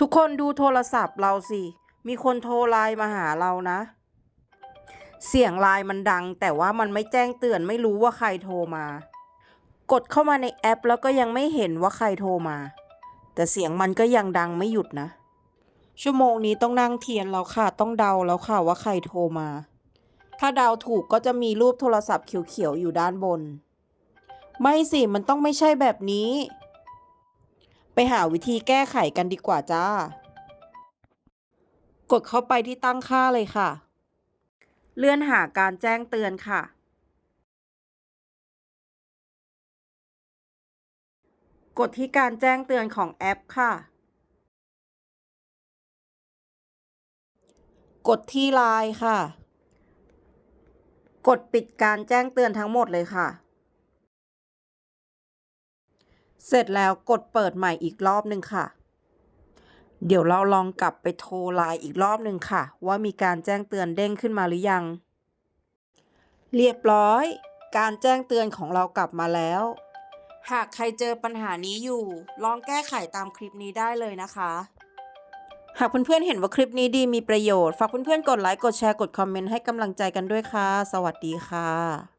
ทุกคนดูโทรศัพท์เราสิ มีคนโทรไลน์มาหาเรานะ เสียงไลน์มันดัง แต่ว่ามันไม่แจ้งเตือนไม่รู้ว่าใครโทรมา กดเข้ามาในแอปแล้วก็ยังไม่เห็นว่าใครโทรมา แต่เสียงมันก็ยังดังไม่หยุดนะ ชั่วโมงนี้ต้องนั่งเทียนแล้วค่ะ ต้องเดาแล้วค่ะว่าใครโทรมา ถ้าเดาถูกก็จะมีรูปโทรศัพท์เขียวๆอยู่ด้านบน ไม่สิ มันต้องไม่ใช่แบบนี้ ไปหาวิธีแก้ไขกันดีกว่าจ้า กดเข้าไปที่ตั้งค่าเลยค่ะ เลื่อนหาการแจ้งเตือนค่ะ กดที่การแจ้งเตือนของแอปค่ะ กดที่ไลน์ค่ะ กดปิดการแจ้งเตือนทั้งหมดเลยค่ะ เสร็จแล้วกดเปิดใหม่อีกรอบหนึ่งค่ะ เดี๋ยวเราลองกลับไปโทรไลน์อีกรอบหนึ่งค่ะ ว่ามีการแจ้งเตือนเด้งขึ้นมาหรือยัง เรียบร้อย การแจ้งเตือนของเรากลับมาแล้ว หากใครเจอปัญหานี้อยู่ ลองแก้ไขตามคลิปนี้ได้เลยนะคะ หากเพื่อนๆเห็นว่าคลิปนี้ดีมีประโยชน์ ฝากเพื่อนๆกดไลค์ กดแชร์ กดคอมเมนต์ให้กำลังใจกันด้วยค่ะ สวัสดีค่ะ